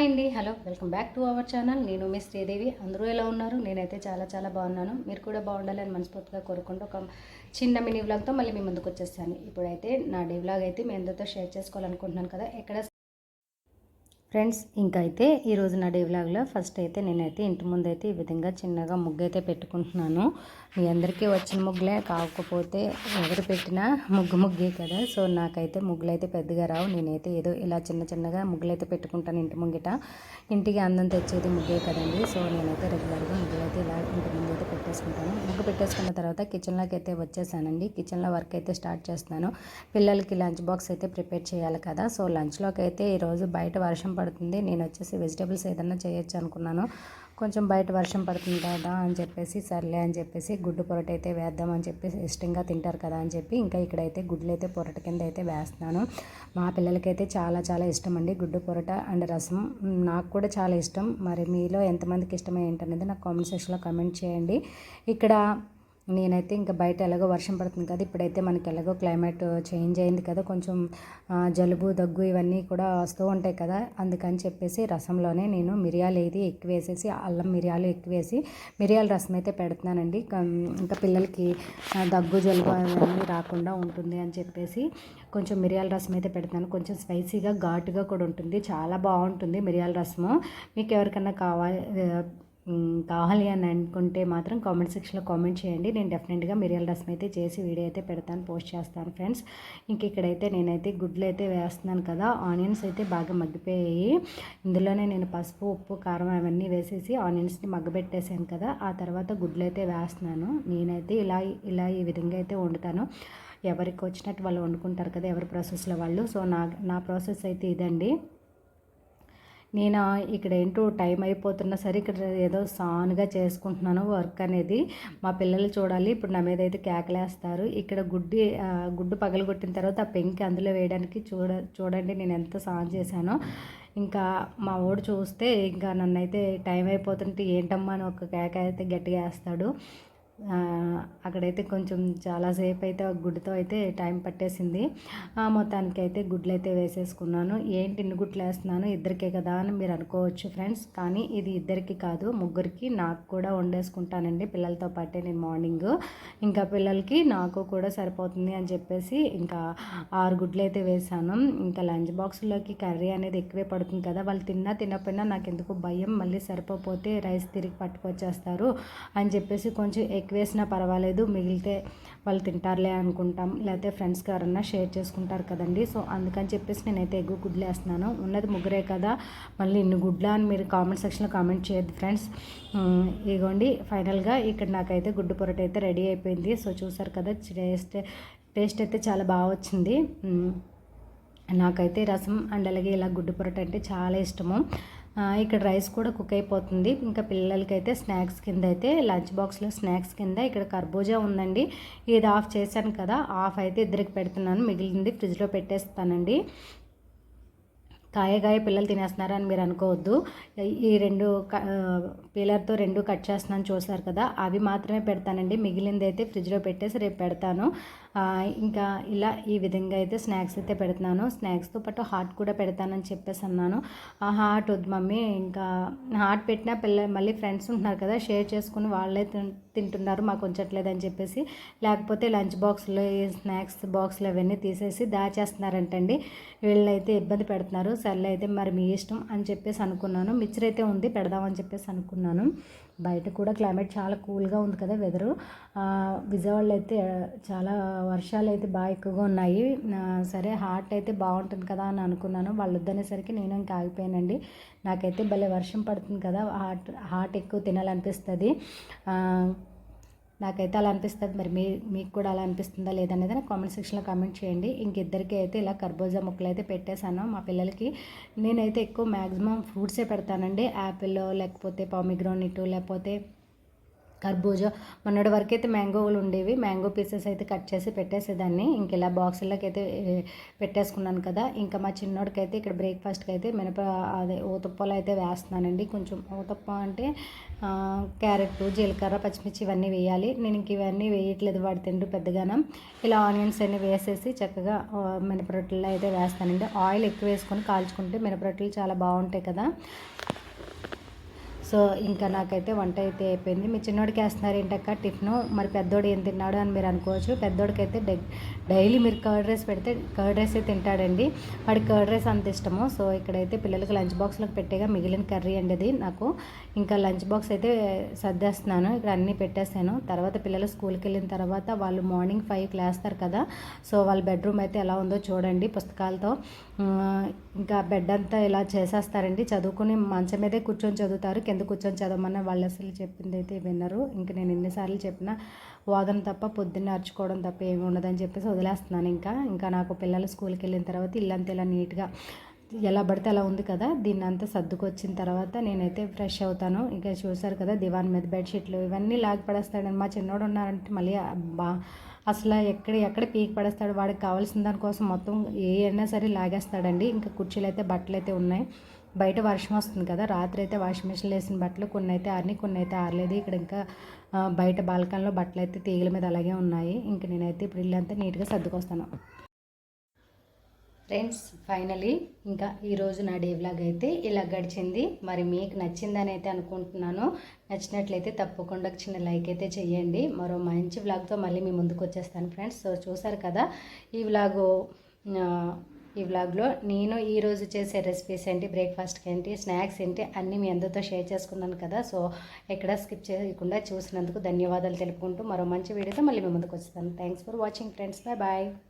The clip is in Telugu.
హాయ్ అండి. Hello welcome back to our channel. నేను మీ శ్రీదేవి. అందరూ ఎలా ఉన్నారు? నేనైతే చాలా చాలా బాగున్నాను. మీరు కూడా బాగుండాలని మనస్ఫూర్తిగా కోరుకుంటూ ఒక చిన్న మినీ వ్లాగ్తో మళ్ళీ మీ ముందుకు వచ్చేసాను ఇప్పుడైతే నా డే వ్లాగ్ అయితే మీ అందరితో షేర్ చేసుకోవాలనుకుంటున్నాను కదా. ఎక్కడ ఫ్రెండ్స్ ఇంకా అయితే ఈరోజు నా డే వ్లాగ్లో ఫస్ట్ అయితే నేనైతే ఇంటి ముందు అయితే ఈ విధంగా చిన్నగా ముగ్గు అయితే పెట్టుకుంటున్నాను. మీ అందరికీ వచ్చిన ముగ్గులే. కాకపోతే ఎవరు పెట్టినా ముగ్గు ముగ్గే కదా. సో నాకైతే ముగ్గులు అయితే పెద్దగా రావు. నేనైతే ఏదో ఇలా చిన్న చిన్నగా ముగ్గులు అయితే పెట్టుకుంటాను ఇంటి ముంగిట. ఇంటికి అందం తెచ్చేది ముగ్గే కదండి. సో నేనైతే రెగ్యులర్గా ముగ్గులు అయితే ఇలా ఇంటి ముందు అయితే పెట్టేసుకుంటాను. ముగ్గు పెట్టేసుకున్న తర్వాత కిచెన్లోకి అయితే వచ్చేసానండి. కిచెన్లో వర్క్ అయితే స్టార్ట్ చేస్తున్నాను. పిల్లలకి లంచ్ బాక్స్ అయితే ప్రిపేర్ చేయాలి కదా. సో లంచ్లోకి అయితే ఈరోజు బయట వర్షం పడుతుంది. నేను వచ్చేసి వెజిటేబుల్స్ ఏదన్నా చేయొచ్చు అనుకున్నాను. కొంచెం బయట వర్షం పడుతుంది కదా అని చెప్పేసి సర్లే అని చెప్పేసి గుడ్డు పొరట అయితే వేద్దాం అని చెప్పేసి ఇష్టంగా తింటారు కదా అని చెప్పి ఇంకా ఇక్కడైతే గుడ్లు అయితే పొరట కింద అయితే వేస్తున్నాను. మా పిల్లలకైతే చాలా చాలా ఇష్టం అండి గుడ్డు పొరట అండ్ రసం. నాకు కూడా చాలా ఇష్టం. మరి మీలో ఎంతమందికి ఇష్టమై ఏంటనేది నాకు కామెంట్ సెక్షన్లో కామెంట్ చేయండి. ఇక్కడ నేనైతే ఇంకా బయట ఎలాగో వర్షం పడుతుంది కదా ఇప్పుడైతే మనకి ఎలాగో క్లైమేట్ చేంజ్ అయింది కదా కొంచెం జలుబు దగ్గు ఇవన్నీ కూడా వస్తూ ఉంటాయి కదా అందుకని చెప్పేసి రసంలోనే నేను మిరియాలు ఏది ఎక్కువ వేసేసి అల్లం మిరియాలు ఎక్కువ వేసి మిరియాల రసం అయితే పెడుతున్నానండి. ఇంకా పిల్లలకి దగ్గు జలుబు అవన్నీ రాకుండా ఉంటుంది అని చెప్పేసి కొంచెం మిరియాల రసం అయితే పెడతాను కొంచెం స్పైసీగా ఘాటుగా కూడా ఉంటుంది చాలా బాగుంటుంది మిరియాల రసము. మీకు ఎవరికన్నా కావాలి కావాలి అని అనుకుంటే మాత్రం కామెంట్ సెక్షన్లో కామెంట్ చేయండి. నేను డెఫినెట్గా మిరియాల రసం అయితే చేసి వీడియో అయితే పెడతాను పోస్ట్ చేస్తాను ఫ్రెండ్స్ ఇంక ఇక్కడైతే నేనైతే గుడ్లు అయితే వేస్తున్నాను కదా ఆనియన్స్ అయితే బాగా మగ్గిపోయాయి. ఇందులోనే నేను పసుపు ఉప్పు కారం అవన్నీ వేసేసి ఆనియన్స్ని మగ్గబెట్టేసాను కదా ఆ తర్వాత గుడ్లు అయితే వేస్తున్నాను. నేనైతే ఇలా ఇలా ఈ విధంగా అయితే వండుతాను. ఎవరికి వచ్చినట్టు వాళ్ళు వండుకుంటారు కదా ఎవరి ప్రాసెస్లో వాళ్ళు. సో నా నా ప్రాసెస్ అయితే ఇదండి. నేను ఇక్కడ ఏంటో టైం అయిపోతున్నా సరే ఇక్కడ ఏదో సాన్గా చేసుకుంటున్నాను వర్క్ అనేది. మా పిల్లలు చూడాలి ఇప్పుడు నా మీద అయితే కేకలేస్తారు. ఇక్కడ గుడ్డి గుడ్డు పగలగొట్టిన తర్వాత ఆ పెంకి అందులో వేయడానికి చూడ చూడండి నేను ఎంత సాన్ చేశానో. ఇంకా మా ఓడు చూస్తే ఇంకా నన్ను అయితే టైం అయిపోతుంటే ఏంటమ్మా అని ఒక కేక అయితే గట్టిగా వేస్తాడు. అక్కడైతే కొంచెం చాలాసేపు అయితే గుడ్డుతో అయితే టైం పట్టేసింది. మొత్తానికి అయితే గుడ్లు అయితే వేసేసుకున్నాను. ఏంటి ఇన్ని గుడ్లు వేస్తున్నాను? ఇద్దరికే కదా అని మీరు అనుకోవచ్చు ఫ్రెండ్స్. కానీ ఇది ఇద్దరికి కాదు ముగ్గురికి నాకు కూడా వండేసుకుంటానండి. పిల్లలతో పాటే నేను మార్నింగ్. ఇంకా పిల్లలకి నాకు కూడా సరిపోతుంది అని చెప్పేసి ఇంకా ఆరు గుడ్లు అయితే వేసాను ఇంకా లంచ్ బాక్స్లోకి కర్రీ అనేది ఎక్కువే పడుతుంది కదా. వాళ్ళు తిన్నా తినకపోయినా నాకు ఎందుకు భయం? మళ్ళీ సరిపోతే రైస్ తిరిగి పట్టుకొచ్చేస్తారు అని చెప్పేసి కొంచెం ఎక్కువ ఎక్కువ వేసినా పర్వాలేదు మిగిలితే వాళ్ళు తింటారులే అనుకుంటాం. లేకపోతే ఫ్రెండ్స్ ఎవరన్నా షేర్ చేసుకుంటారు కదండి. సో అందుకని చెప్పేసి నేనైతే ఎగ్గు గుడ్లు వేస్తున్నాను ఉన్నది ముగ్గురే కదా మళ్ళీ ఇన్ని గుడ్ల అని మీరు కామెంట్ సెక్షన్లో కామెంట్ చేయొద్దు ఫ్రెండ్స్. ఇగోండి ఫైనల్గా ఇక్కడ నాకైతే గుడ్డు పొరట అయితే రెడీ అయిపోయింది. సో చూసారు కదా టేస్ట్ టేస్ట్ అయితే చాలా బాగా వచ్చింది. నాకైతే రసం అండ్ అలాగే ఇలా గుడ్డు పొరట అంటే చాలా ఇష్టము. ఇక్కడ రైస్ కూడా కుక్ అయిపోతుంది. ఇంకా పిల్లలకి అయితే స్నాక్స్ కింద అయితే లంచ్ బాక్స్లో స్నాక్స్ కింద ఇక్కడ కర్బూజా ఉందండి. ఇది ఆఫ్ చేశాను కదా ఆఫ్ అయితే ఇద్దరికి పెడుతున్నాను. మిగిలింది ఫ్రిడ్జ్లో పెట్టేస్తానండి. కాయగాయ పిల్లలు తినేస్తున్నారు అని మీరు అనుకోవద్దు. ఈ రెండు పీలర్తో రెండు కట్ చేస్తున్నాను చూసారు కదా అవి మాత్రమే పెడతానండి. మిగిలింది అయితే ఫ్రిడ్జ్లో పెట్టేసి రేపు పెడతాను. ఇంకా ఇలా ఈ విధంగా అయితే స్నాక్స్ అయితే పెడుతున్నాను. స్నాక్స్తో పాటు హాట్ కూడా పెడతానని చెప్పేసి అన్నాను. ఆ హాట్ వద్దు మమ్మీ ఇంకా హాట్ పెట్టినా పిల్ల మళ్ళీ ఫ్రెండ్స్ ఉంటున్నారు కదా షేర్ చేసుకుని వాళ్ళే తింటున్నారు మాకు ఉంచట్లేదని చెప్పేసి. లేకపోతే లంచ్ బాక్స్లో స్నాక్స్ బాక్స్లు అవన్నీ తీసేసి దాచేస్తున్నారంటండి. వీళ్ళైతే ఇబ్బంది పెడుతున్నారు. సర్లే అయితే మరి మీ ఇష్టం అని చెప్పేసి అనుకున్నాను. మిక్చర్ అయితే ఉంది పెడదామని చెప్పేసి అనుకున్నాను. బయట కూడా క్లైమేట్ చాలా కూల్గా ఉంది కదా వెదరు. విజయవాడలో అయితే చాలా వర్షాలు అయితే బాగా ఎక్కువగా ఉన్నాయి. సరే హాట్ అయితే బాగుంటుంది కదా అని అనుకున్నాను. వాళ్ళు వద్దనేసరికి నేను ఇంకా ఆగిపోయానండి. నాకైతే భలే వర్షం పడుతుంది కదా హాట్ హాట్ ఎక్కువ తినాలనిపిస్తుంది. నాకైతే అలా అనిపిస్తుంది. మరి మీ మీకు కూడా అలా అనిపిస్తుందా లేదనేది నాకు కామెంట్ సెక్షన్లో కామెంట్ చేయండి. ఇంకిద్దరికి అయితే ఇలా కర్బూజా ముక్కలు అయితే పెట్టేశాను. మా పిల్లలకి నేనైతే ఎక్కువ మ్యాక్సిమం ఫ్రూట్సే పెడతానండి. యాపిల్ లేకపోతే పామిగ్రోనిట్ లేకపోతే కర్బూజా. మొన్నటి వరకు అయితే మ్యాంగోలు ఉండేవి. మ్యాంగో పీసెస్ అయితే కట్ చేసి పెట్టేసేదాన్ని. ఇంక ఇలా బాక్సుల్లోకి అయితే పెట్టేసుకున్నాను కదా. ఇంకా మా చిన్నోడికి అయితే ఇక్కడ బ్రేక్ఫాస్ట్కి అయితే మినప అదే ఊతప్పలు అయితే వేస్తున్నానండి. కొంచెం ఊతప్ప అంటే క్యారెట్ జీలకర్ర పచ్చిమిర్చి ఇవన్నీ వేయాలి. నేను ఇంక ఇవన్నీ వేయట్లేదు. వాడు తిండు పెద్దగాన. ఇలా ఆనియన్స్ అన్ని వేసేసి చక్కగా మినప రొట్టెల్లో అయితే వేస్తానండి. ఆయిల్ ఎక్కువ వేసుకొని కాల్చుకుంటే మినపరొట్టెలు చాలా బాగుంటాయి కదా. సో ఇంకా నాకైతే వంట అయితే అయిపోయింది. మీ చిన్నోడికి వేస్తున్నారు ఏంటక్క టిఫిన్? మరి పెద్దోడు ఏం తిన్నాడు అని మీరు అనుకోవచ్చు. పెద్దోడికి అయితే డైలీ మీరు కర్డ్ రైస్ పెడితే కర్డ్ రైస్ అయితే తింటాడండి. వాడికి కర్డ్ రైస్ అంత ఇష్టము. సో ఇక్కడైతే పిల్లలకి లంచ్ బాక్స్లోకి పెట్టేగా మిగిలిన కర్రీ అండి అది నాకు. ఇంకా లంచ్ బాక్స్ అయితే సర్దేస్తున్నాను. ఇక్కడ అన్నీ పెట్టేశాను. తర్వాత పిల్లలు స్కూల్కి వెళ్ళిన తర్వాత వాళ్ళు మార్నింగ్ ఫైవ్కి లేస్తారు కదా. సో వాళ్ళ బెడ్రూమ్ అయితే ఎలా ఉందో చూడండి పుస్తకాలతో. ఇంకా బెడ్ అంతా ఇలా చేసేస్తారండి. చదువుకుని మంచం మీదే కూర్చొని చదువుతారు. కింద కూర్చొని చదవమన్నా వాళ్ళు అసలు చెప్పింది అయితే వినరు. ఇంకా నేను ఎన్నిసార్లు చెప్పినా వాదన తప్ప పొద్దున్నే అర్చుకోవడం తప్ప ఏమి ఉండదని చెప్పేసి వదిలేస్తున్నాను ఇంకా. ఇంకా నాకు పిల్లలు స్కూల్కి వెళ్ళిన తర్వాత ఇల్లంతా ఇలా నీట్గా ఎలా పడితే అలా ఉంది కదా. దీన్ని అంతా సర్దుకొచ్చిన తర్వాత నేనైతే ఫ్రెష్ అవుతాను. ఇంకా చూసారు కదా దివాన్ మీద బెడ్షీట్లు ఇవన్నీ లాగి పడేస్తాడని. మా చిన్నోడు ఉన్నారంటే మళ్ళీ బా అసలు ఎక్కడ ఎక్కడ పీకి పడేస్తాడు? వాడికి కావాల్సిన దానికోసం మొత్తం ఏ అయినా సరే లాగేస్తాడండి. ఇంకా కుర్చీలు అయితే బట్టలు అయితే ఉన్నాయి. బయట వర్షం వస్తుంది కదా రాత్రి అయితే వాషింగ్ మిషన్లో వేసిన బట్టలు కొన్ని అయితే ఆరిని కొన్ని అయితే ఆరలేదు. ఇక్కడ ఇంకా బయట బాల్కన్లో బట్టలు అయితే తీగల మీద అలాగే ఉన్నాయి. ఇంక నేనైతే ఇప్పుడు ఇల్లంతా నీట్గా సర్దుకొస్తాను. ఫ్రెండ్స్ ఫైనలీ ఇంకా ఈరోజు నా డే వ్లాగ్ అయితే ఇలా గడిచింది. మరి మీకు నచ్చిందని అయితే అనుకుంటున్నాను. నచ్చినట్లయితే తప్పకుండా చిన్న లైక్ అయితే చేయండి మరో మంచి వ్లాగ్తో మళ్ళీ మీ ముందుకు వచ్చేస్తాను ఫ్రెండ్స్. సో చూసారు కదా ఈ వ్లాగు ఈ వ్లాగ్లో నేను ఈరోజు చేసే రెసిపీస్ ఏంటి బ్రేక్ఫాస్ట్కి ఏంటి స్నాక్స్ ఏంటి అన్నీ మీ అందరితో షేర్ చేసుకున్నాను కదా. సో ఎక్కడ స్కిప్ చేయకుండా చూసినందుకు ధన్యవాదాలు తెలుపుకుంటూ మరో మంచి వీడియోతో మళ్ళీ మీ ముందుకు వస్తాను. Thanks for watching friends bye bye